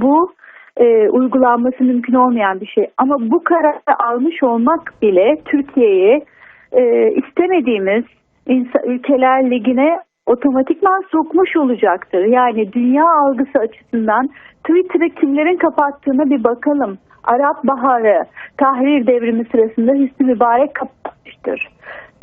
bu e, uygulanması mümkün olmayan bir şey. Ama bu kararı almış olmak bile Türkiye'yi e, istemediğimiz ülkeler ligine otomatikman sokmuş olacaktır. Yani dünya algısı açısından Twitter'ı kimlerin kapattığına bir bakalım. Arap Baharı, Tahrir Devrimi sırasında Hüsnü Mübarek kapatmıştır.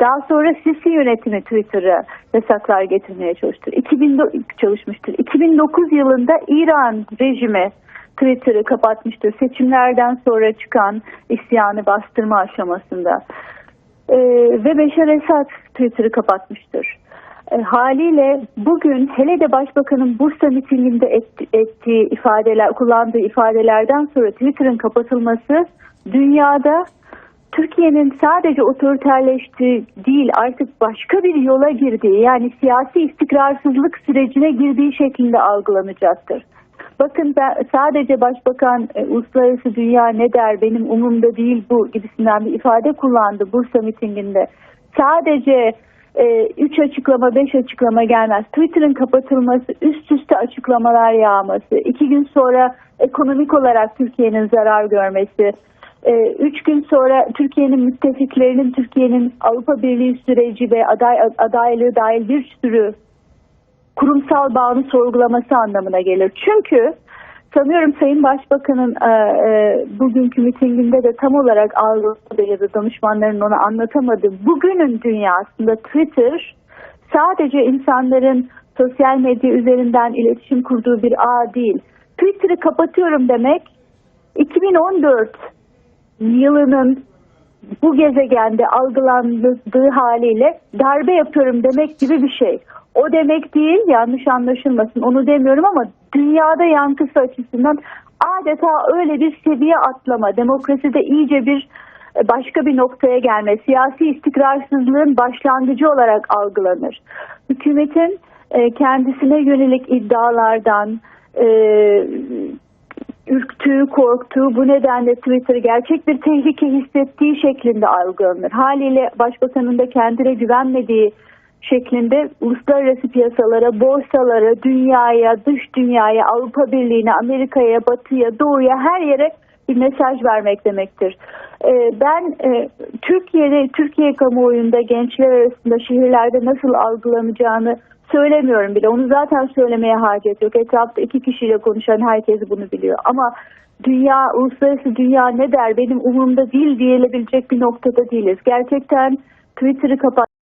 Daha sonra Sisi yönetimi Twitter'ı yasaklar getirmeye çalıştır. 2000 çalışmıştır. 2009 yılında İran rejimi Twitter'ı kapatmıştır. Seçimlerden sonra çıkan isyanı bastırma aşamasında. Ee, ve Beşar Esad Twitter'ı kapatmıştır. E, haliyle bugün hele de Başbakanın Bursa mitinginde et- ettiği ifadeler, kullandığı ifadelerden sonra Twitter'ın kapatılması dünyada Türkiye'nin sadece otoriterleştiği değil artık başka bir yola girdiği yani siyasi istikrarsızlık sürecine girdiği şeklinde algılanacaktır. Bakın ben sadece başbakan e, uluslararası dünya ne der benim umurumda değil bu gibisinden bir ifade kullandı Bursa mitinginde. Sadece 3 açıklama 5 açıklama gelmez. Twitter'ın kapatılması üst üste açıklamalar yağması. iki gün sonra ekonomik olarak Türkiye'nin zarar görmesi. E, Üç gün sonra Türkiye'nin müttefiklerinin Türkiye'nin Avrupa Birliği süreci ve aday, adaylığı dahil bir sürü kurumsal bağını sorgulaması anlamına gelir. Çünkü sanıyorum Sayın Başbakan'ın e, e, bugünkü mitinginde de tam olarak algıladığı ya da danışmanların ona anlatamadığı bugünün dünyasında Twitter sadece insanların sosyal medya üzerinden iletişim kurduğu bir ağ değil. Twitter'ı kapatıyorum demek 2014 yılının bu gezegende algılandığı haliyle darbe yapıyorum demek gibi bir şey. O demek değil, yanlış anlaşılmasın onu demiyorum ama dünyada yankısı açısından adeta öyle bir seviye atlama, demokraside iyice bir e, başka bir noktaya gelme, siyasi istikrarsızlığın başlangıcı olarak algılanır. Hükümetin e, kendisine yönelik iddialardan, e, ürktüğü, korktuğu bu nedenle Twitter gerçek bir tehlike hissettiği şeklinde algılanır. Haliyle başbakanın da kendine güvenmediği şeklinde uluslararası piyasalara, borsalara, dünyaya, dış dünyaya, Avrupa Birliği'ne, Amerika'ya, Batı'ya, Doğu'ya her yere bir mesaj vermek demektir. Ee, ben e, Türkiye'de, Türkiye kamuoyunda gençler arasında şehirlerde nasıl algılanacağını söylemiyorum bile. Onu zaten söylemeye hacet yok. Etrafta iki kişiyle konuşan herkes bunu biliyor. Ama dünya, uluslararası dünya ne der benim umurumda değil diyebilecek bir noktada değiliz. Gerçekten Twitter'ı kapat